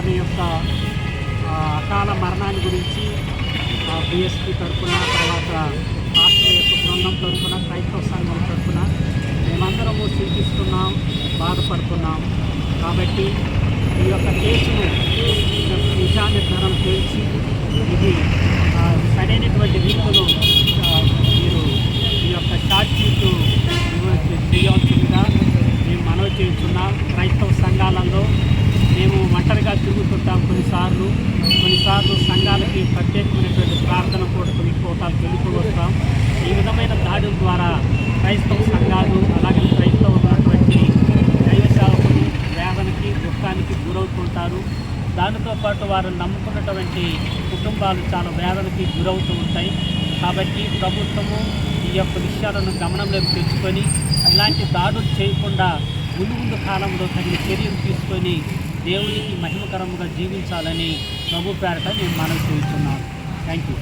ఆమె యొక్క అకాల మరణాన్ని గురించి బిఎస్పీ తరఫున తర్వాత పాస్టర్ యొక్క బృందం తరఫున క్రైస్తవ సంఘం తరఫున మేమందరము చింతిస్తున్నాం బాధపడుతున్నాం. కాబట్టి ఈ యొక్క కేసును నిజాన్ని నిర్ధారణ చేసి ఇది సరైనటువంటి రీతిలో మీరు ఈ యొక్క షార్ట్ షీట్ చేయాల్సిందిగా మేము మనవి చేస్తున్నాం. క్రైస్తవ సంఘాలలో మేము ఒంటరిగా సంఘాలకి ప్రత్యేకమైనటువంటి ప్రార్థన కూడా కోటాలు కోటాలకు వెళుతూ వస్తాం ఈ విధమైన దాడుల ద్వారా క్రైస్తవ సంఘాలు అలాగే క్రైస్తవ ఉన్నటువంటి దైవ సేవకులు వేదనకి దుఃఖానికి గురవుతుంటారు. దానితో పాటు వారు నమ్ముకున్నటువంటి కుటుంబాలు చాలా వేదనకి గురవుతూ ఉంటాయి. కాబట్టి ప్రభుత్వము ఈ యొక్క విషయాలను గమనంలోకి తెచ్చుకొని ఇలాంటి దాడులు చేయకుండా ముందు ముందు కాలంలో తగిన చర్యలు తీసుకొని దేవునికి మహిమకరంగా జీవించాలని ప్రభు పేరట నేను మనవి చేస్తున్నాను. Thank you